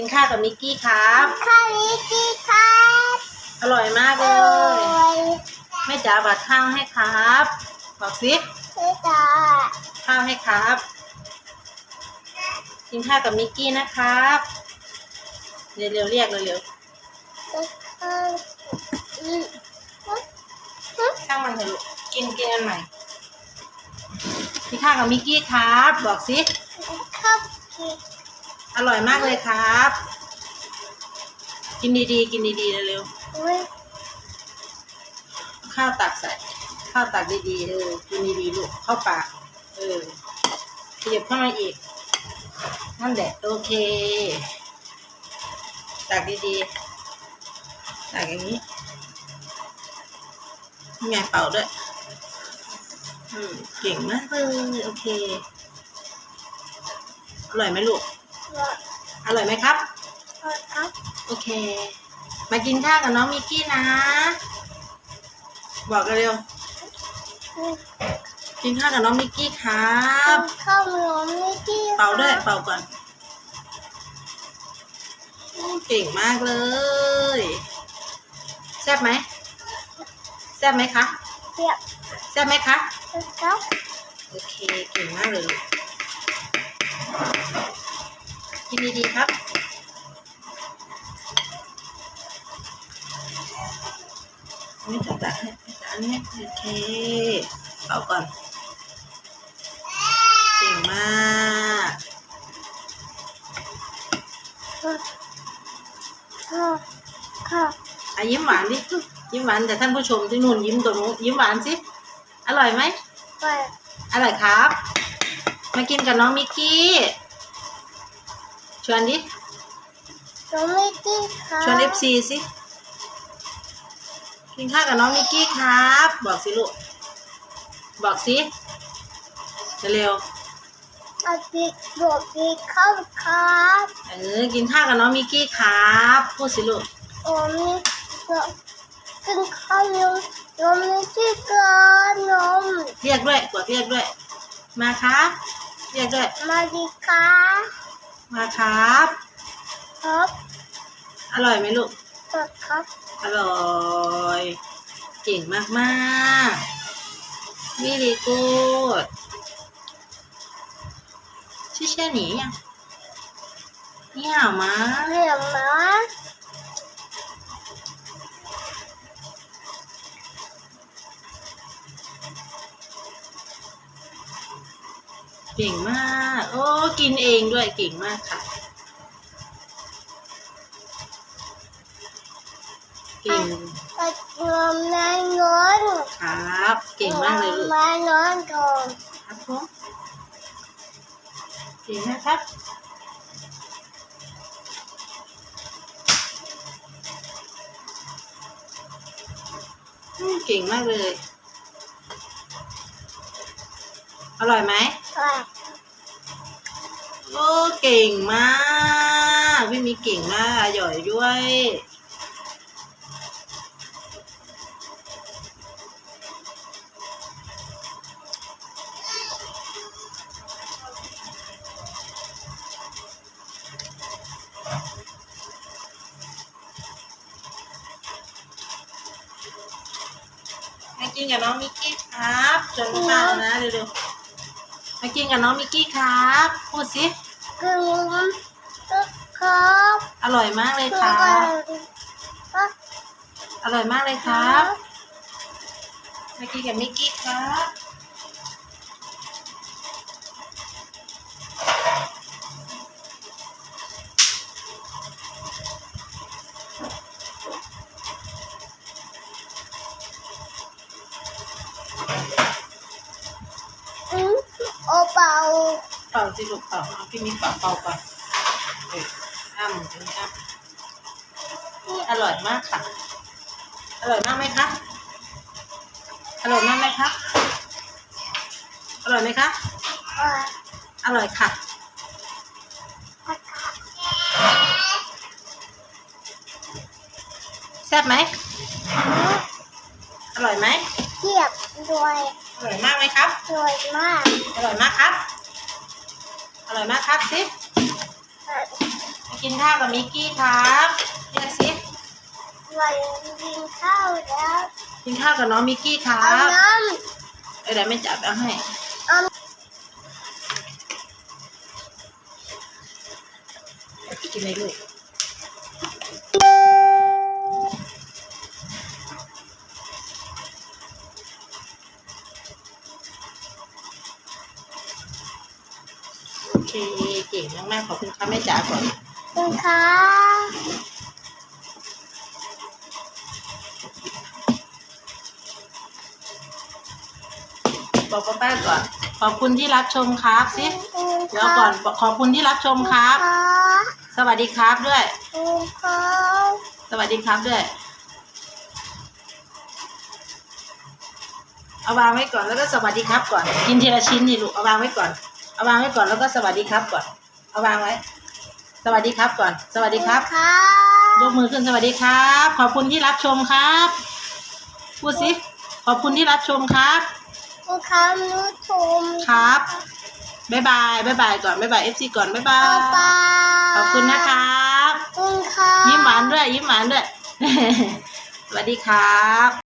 กินข้าวกับมิกกี้ครับ ข้าวนี้ดีครับอร่อยมากโอเลย้ยแม่จ๋าบัดข้าวให้ครับบอกสิไม่ตาข้าวให้ครับ กินข้าวกับมิกกี้นะครับเร็วๆเรียกเร็วข้าวอืมๆช่างมันเถอะลูกกินกินอันใหม่กินข้าวกับมิกกี้ครับ บอกสิข้าวกิน อร่อยมากเลยครับ กินดีๆ กินดีๆเร็วอุ้ยๆข้าวตักใส่ ข้าวตักดีๆเออกินดีๆลูกเข้าปากเออขยับเข้ามาอีก นั่นแหละโอเค ตักดีๆตักอย่างนี้นี่ไงเป่าด้วย อืมเก่งมากเลยโอเค อร่อยไหมลูกว่า อร่อยไหมครับ ครับโอเค มากินข้าวกับน้องมิกกี้นะ บอกกันเร็วอืมกินข้าวกับน้องมิกกี้ครับ ข้าวหมูนี่ดีเป่าด้วยเป่าก่อนอืมเก่งมากเลย แซ่บไหมแซ่บไหมคะเปียกแซ่บไหมคะครับโอเค เก่งมากเลยลูก กินดีๆครับ นี่จะตักให้จะอันนี้โอเคเป่าก่อน เก่งมากข้าวข้าวอะยิ้มหวานดิยิ้มหวานแต่ท่านผู้ชมที่นู่นยิ้มตรงนู้นยิ้มหวานสิ อร่อยไหมไปอร่อยครับ มากินกับน้องมิกกี้ ชวนดิหนูไม่ดีครับชวนเอฟซีสิกินข้าวกับน้องมิกกี้ครับ บอกสิลูกบอกสิเร็วเอาปีกบวกปีกข้าวครับๆเออกินข้าวกับน้องมิกกี้ครับพูดสิลูกโอ้มีนมกินข้าวนมนมไม่ดีกินนมเรียกด้วยกดเรียกด้วย มาครับเรียกด้วยมาดีครับ มาครับ ครับอร่อยไหมลูกกดครับ อร่อย เก่งมากมากๆวิธีกูดชื่อเช่หนียังนี่หาวมาเห็นไหม เก่งมาก โอ้ กินเองด้วยเก่งมากค่ะ เก่งกดนมในเงินครับ เก่งมากเลยลูกมานอนก่อนครับผมเก่งนะครับอืมเก่งมากเลย อร่อยไหมก่อนโอ้เก่งมากพี่มีเก่งมากอร่อยด้วยมากินกับน้องมิกกี้ครับจนป้านะเร็วๆ มากินกับน้องมิกกี้ครับพูดสิกินนมครับอร่อยมากเลยกิคนรับครับ อร่อยมากเลยครับมากินกับมิกกี้ครับอืมโอ เปาเป่าสิลูกเป่าเอาพี่มิกเป่าเป่าก่อนเอออ้ำถึงอ้ำนี่อร่อยมากค่ะ อร่อยมากไหมคะอร่อยมากไหมคะอร่อยไหมคะอ่าอร่อยค่ะแซ่บไหมอร่อยไหมเทียบด้วย อร่อยมากไหมครับด้วยมากอร่อยมากครับ อร่อยมากครับสิอะโอกินข้าวกับมิกกี้ครับเรียกสิวันกินข้าวแล้วกินข้าวกับน้องมิกกี้ครัเอาบน้เอ้ยเดี๋ยวแม่จับเอาให้ำเอากินเลยลูก โอเคเก่งมากๆขอบคุณครับแม่จ๋าก่อนคุณค่ะบอกป้าป้าก่อนขอบคุณที่รับชมครับสิเดี๋ยวก่อนบอกขอบคุณที่รับชมครับค่ะสวัสดีครับด้วยคุณค่ะสวัสดีครับด้วยเอาวางไว้ก่อนแล้วก็สวัสดีครับก่อน กินทีละชิ้นนี่ลูกเอาวางไว้ก่อน เอาวางไว้ก่อนแล้วก็สวัสดีครับก่อน เอาวางไว้ สวัสดีครับก่อน สวัสดีครับค่ะยกมือขึ้นสวัสดีครับ ขอบคุณที่รับชมครับ พูดสิ ขอบคุณที่รับชมครับ คุณค่ะนุชมครับบ๊ายบายบ๊ายบายก่อนบ๊ายบายเอฟซีก่อนบ๊ายบาบ๊ายยบายขอบคุณนะครับขอบคุณค่ะยิ้มหวานด้วยยิ้มหวานด้วย สวัสดีครับ